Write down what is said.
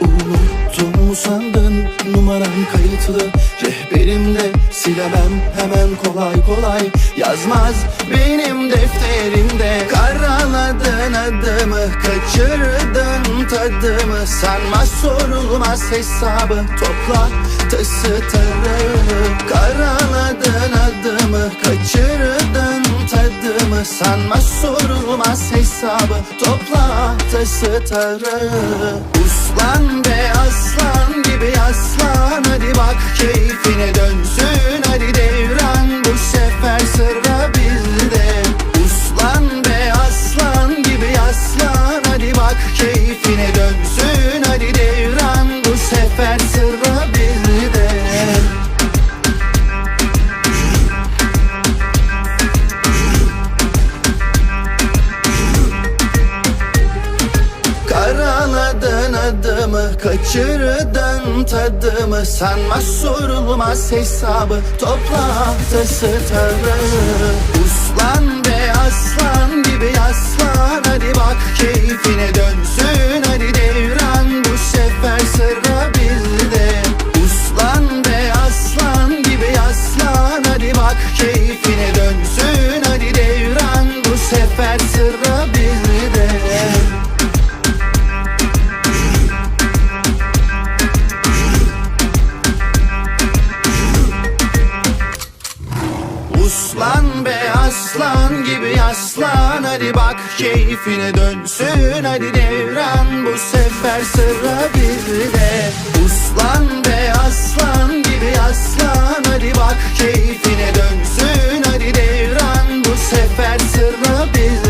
Unuttum mu sandın numaram kayıtlı. Rehberimde silemem hemen kolay kolay. Yazmaz benim defterimde Karaladın adımı kaçırdın tadımı. Sanma sorulmaz hesabı topla tısıtırı Karaladın adımı kaçırdın tadımı. Sanma sorulmaz hesabı topla tısıtırı Uslan be aslan gibi aslan Hadi bak keyfine dönsün keyfine dönsün hadi devran Bu sefer sıra bizde. Karaladın adımı Kaçırdın tadımı. Sanma sorulmaz hesabı Topla tasıtarı Uslan be aslan gibi aslan Hadi bak keyfine dönsün keyfine dönsün. Hadi devran bu sefer sıra bizde. Uslan be aslan gibi aslan Hadi bak keyfine dönsün. Hadi devran bu sefer sıra bak keyfine